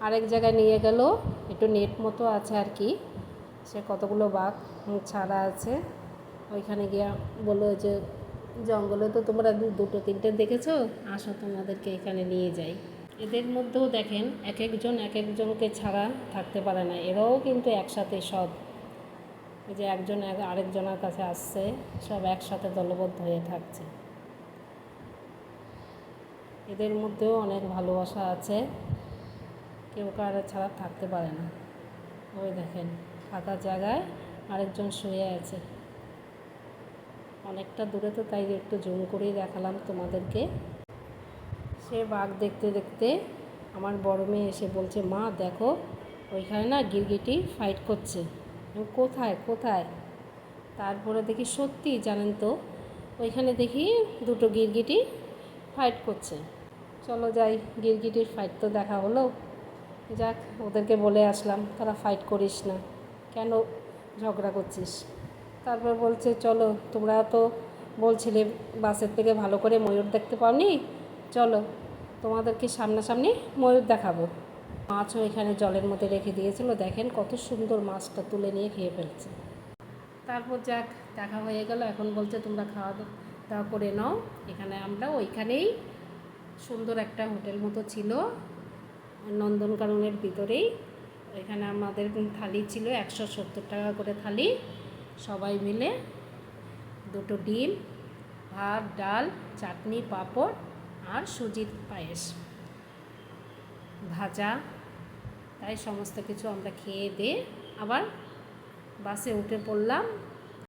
আরেক জায়গায় নিয়ে গেল। একটু নেট মতো আছে আর কি। সে কতগুলো বাঘ ছাড়া আছে। ওইখানে গিয়ে বলল যে, জঙ্গলে তো তোমরা দুটো, তিনটে দেখেছ? আসো তোমাদেরকে এখানে নিয়ে যাই। এদের মধ্যেও দেখেন, এক একজন, এক একজনকে ছাড়া থাকতে পারে না। এরাও কিন্তু একসাথে সব। যে একজন আরেকজনের কাছে আসছে, সব একসাথে দলবদ্ধ হয়ে থাকছে। এদের মধ্যেও অনেক ভালোবাসা আছে। কেউ কারও ছাড়া থাকতে পারে না। ওই দেখেন, ফাঁকা জায়গায় আরেকজন শুয়ে আছে। অনেকটা দূরে তো, তাই একটু জুম করেই দেখালাম তোমাদেরকে। সে বাঘ দেখতে দেখতে আমার বড় মেয়ে এসে বলছে, মা, দেখো, ওইখানে না গিরগিটি ফাইট করছে। কোথায় কোথায়? তারপরে দেখি, সত্যি জানেন তো, ওইখানে দেখি দুটো গিরগিটি ফাইট করছে। চলো যাই, গিরগিটির ফাইট তো দেখা হলো। যাক, ওদেরকে বলে আসলাম, তারা ফাইট করিস না। কেন ঝগড়া করছিস? তারপর বলছে, চলো, তোমরা তো বলছিলে বাসের থেকে ভালো করে ময়ূর দেখতে পাওনি। চলো, তোমাদেরকে সামনাসামনি ময়ূর দেখাবো। মাছও এখানে জলের মধ্যে রেখে দিয়েছিল। দেখেন কত সুন্দর মাছটা তুলে নিয়ে খেয়ে ফেলছে। তারপর যাক, দেখা হয়ে গেল। এখন বলছে, তোমরা খাওয়া দাওয়া করে নাও। এখানে আমরা ওইখানেই সুন্দর একটা হোটেল মতো ছিল। নন্দনকাননের ভিতরেই। এখানে আমাদের থালি ছিল, একশো সত্তর টাকা করে থালি। সবাই মিলে দুটো ডিম, ভাত, ডাল, চাটনি, পাঁপড় আর সুজির পায়েস। ভাজা, তাই সমস্ত কিছু আমরা খেয়ে দিয়ে আবার বাসে উঠে পড়লাম।